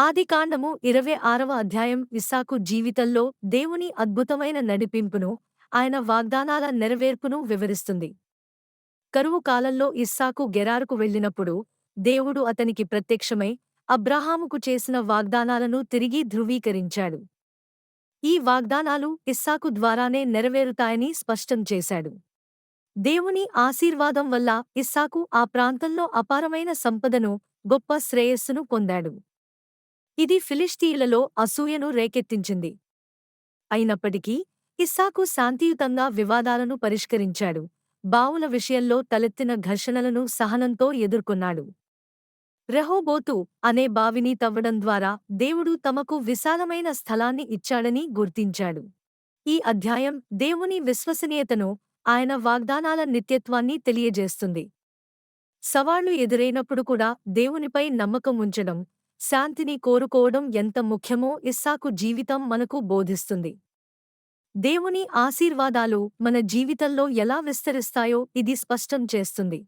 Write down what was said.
ఆదికాండము ఇరవై ఆరవ అధ్యాయం ఇస్సాకు జీవితంలో దేవుని అద్భుతమైన నడిపింపును ఆయన వాగ్దానాల నెరవేర్పును వివరిస్తుంది. కరువు కాలంలో ఇస్సాకు గెరారుకు వెళ్ళినప్పుడు దేవుడు అతనికి ప్రత్యక్షమై అబ్రాహాముకు చేసిన వాగ్దానాలను తిరిగి ధృవీకరించాడు. ఈ వాగ్దానాలు ఇస్సాకు ద్వారానే నెరవేరుతాయని స్పష్టం చేశాడు. దేవుని ఆశీర్వాదం వల్ల ఇస్సాకు ఆ ప్రాంతంలో అపారమైన సంపదను గొప్ప శ్రేయస్సును పొందాడు. ఇది ఫిలిస్తీన్లలో అసూయను రేకెత్తించింది. అయినప్పటికీ ఇస్సాకు శాంతియుతంగా వివాదాలను పరిష్కరించాడు. బావుల విషయంలో తలెత్తిన ఘర్షణలను సహనంతో ఎదుర్కొన్నాడు. రెహోబోతు అనే బావిని తవ్వడం ద్వారా దేవుడు తమకు విశాలమైన స్థలాన్ని ఇచ్చాడని గుర్తించాడు. ఈ అధ్యాయం దేవుని విశ్వసనీయతను ఆయన వాగ్దానాల నిత్యత్వాన్ని తెలియజేస్తుంది. సవాళ్ళు ఎదురైనప్పుడు కూడా దేవునిపై నమ్మకం ఉంచడం శాంతిని కోరుకోవడం ఎంత ముఖ్యమో ఇస్సాకు జీవితం మనకు బోధిస్తుంది. దేవుని ఆశీర్వాదాలు మన జీవితంలో ఎలా విస్తరిస్తాయో ఇది స్పష్టం చేస్తుంది.